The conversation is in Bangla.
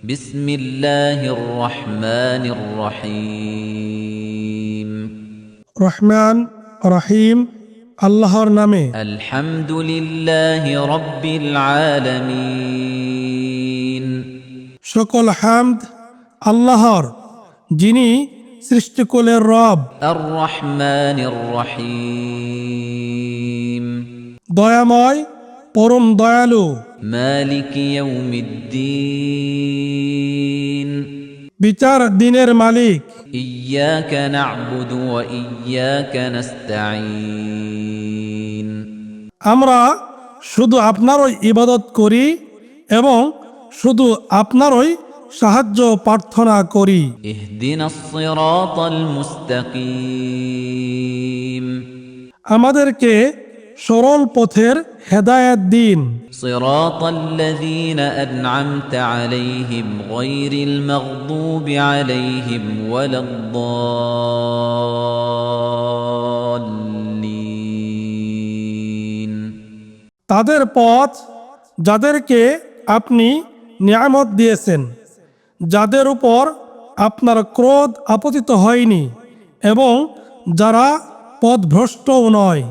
بسم الله الرحمن الرحيم রহমান রহিম আল্লাহর নামে الحمد لله رب العالمين সকল হামদ আল্লাহর যিনি সৃষ্টিকুলের রব الرحمن الرحيم দয়াময় পরম দয়ালু। বিচার দিনের মালিক। ইয়া নাবুদু ইয়া নাস্তাইন আমরা শুধু আপনারই ইবাদত করি এবং শুধু আপনারই সাহায্য প্রার্থনা করি। আমাদেরকে সরল পথের হেদায়েত দিন صراط الذين أنعمت عليهم غير المغضوب عليهم ولا الضالين তাদের পথ যাদেরকে আপনি নিয়ামত দিয়েছেন যাদের উপর আপনার ক্রোধ আপতিত হয়নি এবং যারা পথভ্রষ্টও নয়